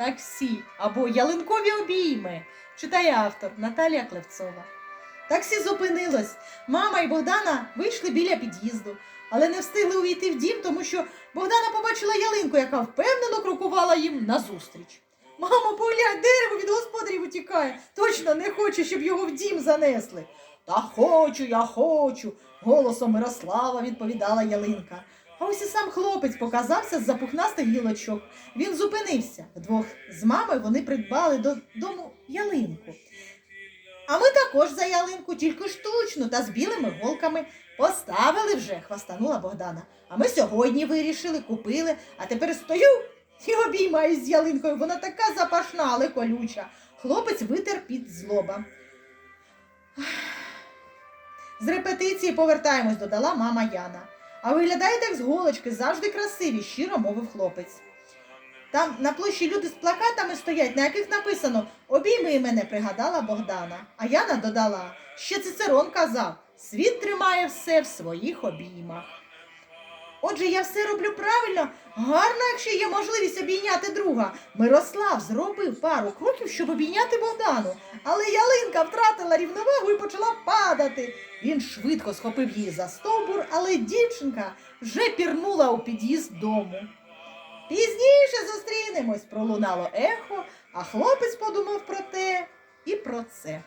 таксі або ялинкові обійми, читає автор Наталія Клевцова. Таксі зупинилось. Мама і Богдана вийшли біля під'їзду, але не встигли увійти в дім, тому що Богдана побачила ялинку, яка впевнено крокувала їм назустріч. Мамо, поглянь, дерево від господарів утікає. Точно не хоче, щоб його в дім занесли. Та хочу, я хочу, голосом Мирослава відповідала ялинка. А ось і сам хлопець показався з запухнастих гілочок. Він зупинився. Вдвох з мамою вони придбали додому ялинку. А ми також за ялинку, тільки штучну та з білими голками. Поставили вже, хвастанула Богдана. А ми сьогодні вирішили, купили, а тепер стою і обіймаюсь з ялинкою. Вона така запашна, але колюча. Хлопець витер під злоба. З репетиції повертаємось, додала мама Яна. А виглядаєте як з голочки, завжди красиві, щиро мовив хлопець. Там на площі люди з плакатами стоять, на яких написано Обійми мене, пригадала Богдана. А Яна додала, ще Цицерон казав, світ тримає все в своїх обіймах. Отже, я все роблю правильно, гарно, якщо є можливість обійняти друга. Мирослав зробив пару кроків, щоб обійняти Богдану, але ялинка втратила рівновагу і почала падати. Він швидко схопив її за стовбур, але дівчинка вже пірнула у під'їзд дому. Пізніше зустрінемось, пролунало ехо, а хлопець подумав про те і про це.